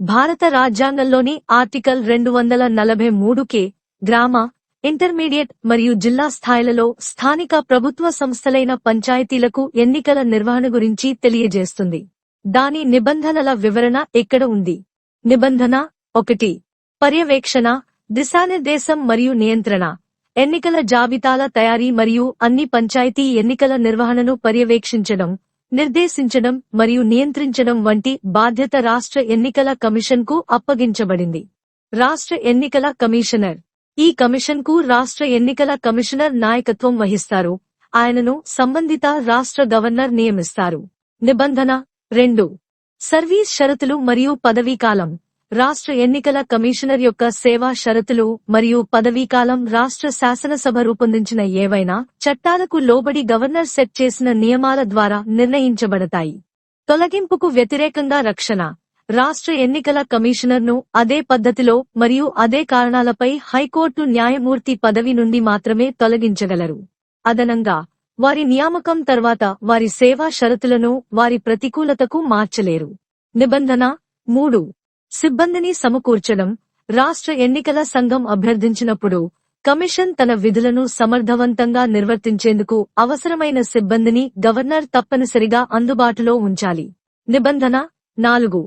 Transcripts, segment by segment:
భారత రాజ్యాంగంలోని ఆర్టికల్ రెండు వందల నలభై మూడుకే గ్రామ ఇంటర్మీడియట్ మరియు జిల్లా స్థాయిలలో స్థానిక ప్రభుత్వ సంస్థలైన పంచాయతీలకు ఎన్నికల నిర్వహణ గురించి తెలియజేస్తుంది. దాని నిబంధనల వివరణ ఇక్కడ ఉంది? నిబంధన ఒకటి పర్యవేక్షణ దిశానిర్దేశం మరియు నియంత్రణ ఎన్నికల జాబితాల తయారీ మరియు అన్ని పంచాయతీ ఎన్నికల నిర్వహణను పర్యవేక్షించడం నిర్దేశించడం మరియు నియంత్రించడం వంటి బాధ్యత రాష్ట్ర ఎన్నికల కమిషన్కు అప్పగించబడింది. రాష్ట్ర ఎన్నికల కమిషనర్. ఈ కమిషన్కు రాష్ట్ర ఎన్నికల కమిషనర్ నాయకత్వం వహిస్తారు. ఆయనను సంబంధిత రాష్ట్ర గవర్నర్ నియమిస్తారు. నిబంధన రెండు. సర్వీస్ షరతులు మరియు పదవీకాలం రాష్ట్ర ఎన్నికల కమిషనర్ యొక్క సేవా షరతులు మరియు పదవీకాలం రాష్ట్ర శాసనసభ రూపొందించిన ఏవైనా చట్టాలకు లోబడి గవర్నర్ సెట్ చేసిన నియమాల ద్వారా నిర్ణయించబడతాయి. తొలగింపుకు వ్యతిరేకంగా రక్షణ. రాష్ట్ర ఎన్నికల కమిషనర్ను అదే పద్ధతిలో మరియు అదే కారణాలపై హైకోర్టు న్యాయమూర్తి పదవి నుండి మాత్రమే తొలగించగలరు. అదనంగా వారి నియామకం తర్వాత వారి సేవా షరతులను వారి ప్రతికూలతకు మార్చలేరు. నిబంధన మూడు. సిబ్బందిని సమకూర్చడం రాష్ట్ర ఎన్నికల సంఘం అభ్యర్థించినప్పుడు కమిషన్ తన విధులను సమర్థవంతంగా నిర్వర్తించేందుకు అవసరమైన సిబ్బందిని గవర్నర్ తప్పనిసరిగా అందుబాటులో ఉంచాలి. నిబంధన నాలుగు.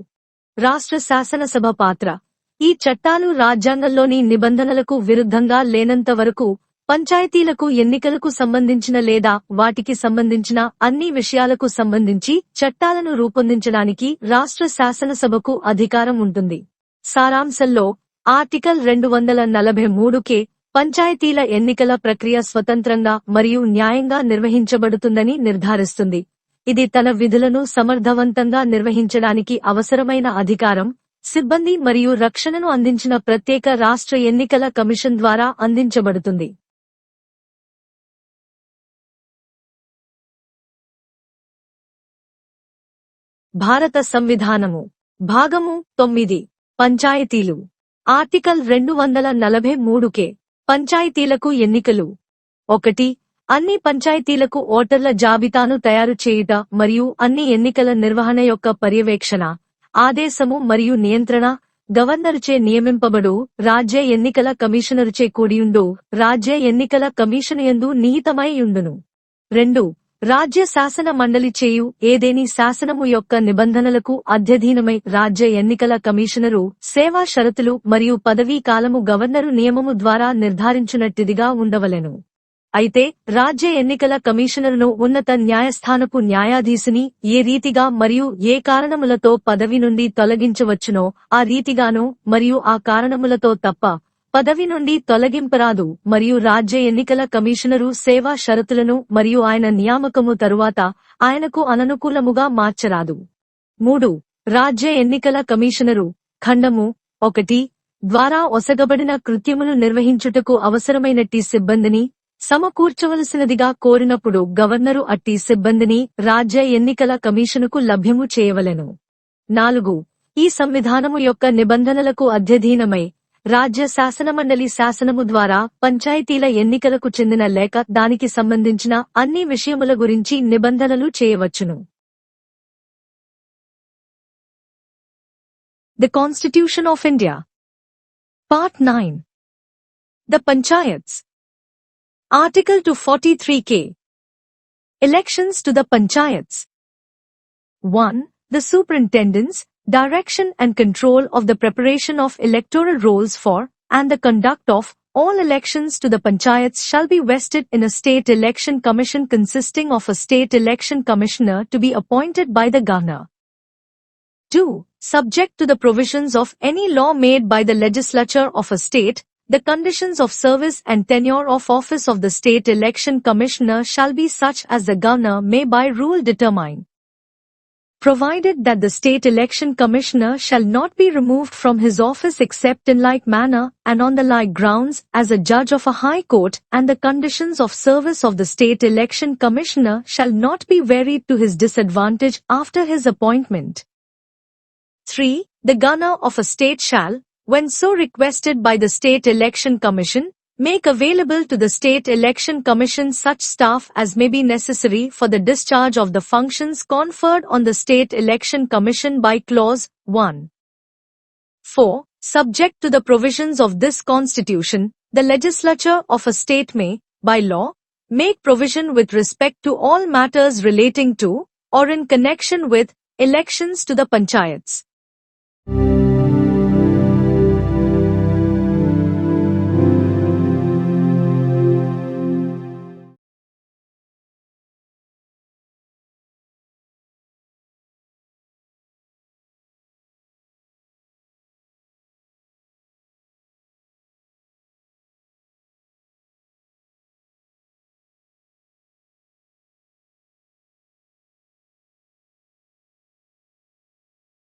రాష్ట్ర శాసనసభ పాత్ర. ఈ చట్టాలు రాజ్యాంగంలోని నిబంధనలకు విరుద్ధంగా లేనంత వరకు పంచాయతీలకు ఎన్నికలకు సంబంధించిన లేదా వాటికి సంబంధించిన అన్ని విషయాలకు సంబంధించి చట్టాలను రూపొందించడానికి రాష్ట్ర శాసనసభకు అధికారం ఉంటుంది. సారాంశంలో ఆర్టికల్ రెండు వందల నలభై మూడుకే పంచాయతీల ఎన్నికల ప్రక్రియ స్వతంత్రంగా మరియు న్యాయంగా నిర్వహించబడుతుందని నిర్ధారిస్తుంది. ఇది తన విధులను సమర్థవంతంగా నిర్వహించడానికి అవసరమైన అధికారం సిబ్బంది మరియు రక్షణను అందించిన ప్రత్యేక రాష్ట్ర ఎన్నికల కమిషన్ ద్వారా అందించబడుతుంది. భారత సంవిధానము. భాగము తొమ్మిది. పంచాయతీలు. ఆర్టికల్ రెండు వందల నలభై మూడుకే పంచాయతీలకు ఎన్నికలు. ఒకటి. అన్ని పంచాయతీలకు ఓటర్ల జాబితాను తయారు చేయుట మరియు అన్ని ఎన్నికల నిర్వహణ యొక్క పర్యవేక్షణ ఆదేశము మరియు నియంత్రణ గవర్నరుచే నియమింపబడు రాజ్య ఎన్నికల కమిషనరుచే కూడియుండు రాజ్య ఎన్నికల కమిషన్ ఎందు నిహితమై ఉండును రెండు. రాజ్య శాసన మండలి చేయు ఏదేని శాసనము యొక్క నిబంధనలకు అధ్యధీనమై రాజ్య ఎన్నికల కమిషనరు సేవా షరతులు మరియు పదవీ కాలము గవర్నరు నియమము ద్వారా నిర్ధారించునట్టిదిగా ఉండవలెను. అయితే రాజ్య ఎన్నికల కమిషనరును ఉన్నత న్యాయస్థానపు న్యాయాధీశుని ఏ రీతిగా మరియు ఏ కారణములతో పదవి నుండి తొలగించవచ్చునో ఆ రీతిగాను మరియు ఆ కారణములతో తప్ప పదవి నుండి తొలగింపరాదు మరియు రాజ్య ఎన్నికల కమిషనరు సేవా షరతులను మరియు ఆయన నియామకము తరువాత ఆయనకు అననుకూలముగా మార్చరాదు. మూడు రాజ్య ఎన్నికల కమిషనరు ఖండము ఒకటి ద్వారా ఒసగబడిన కృత్యములు నిర్వహించుటకు అవసరమైనట్టి సిబ్బందిని సమకూర్చవలసినదిగా కోరినప్పుడు గవర్నరు అట్టి సిబ్బందిని రాజ్య ఎన్నికల కమిషనుకు లభ్యము చేయవలెను. నాలుగు ఈ సంవిధానము యొక్క నిబంధనలకు అధ్యధీనమై రాజ్య శాసనమండలి శాసనము ద్వారా పంచాయతీల ఎన్నికలకు చెందిన లేక దానికి సంబంధించిన అన్ని విషయముల గురించి నిబంధనలు చేయవచ్చును. The constitution of India part nine the panchayats article two forty three K elections to the panchayats one the superintendents direction and control of the preparation of electoral rolls for, and the conduct of, all elections to the panchayats shall be vested in a state election commission consisting of a state election commissioner to be appointed by the governor. 2. Subject to the provisions of any law made by the legislature of a state, the conditions of service and tenure of office of the state election commissioner shall be such as the governor may by rule determine provided that the state election commissioner shall not be removed from his office except in like manner and on the like grounds as a judge of a high court and the conditions of service of the state election commissioner shall not be varied to his disadvantage after his appointment. 3. The governor of a state shall, when so requested by the state election commission, Make available to the State Election Commission such staff as may be necessary for the discharge of the functions conferred on the State Election Commission by Clause 1. 4. Subject to the provisions of this constitution, the legislature of a state may, by law, make provision with respect to all matters relating to, or in connection with, elections to the panchayats.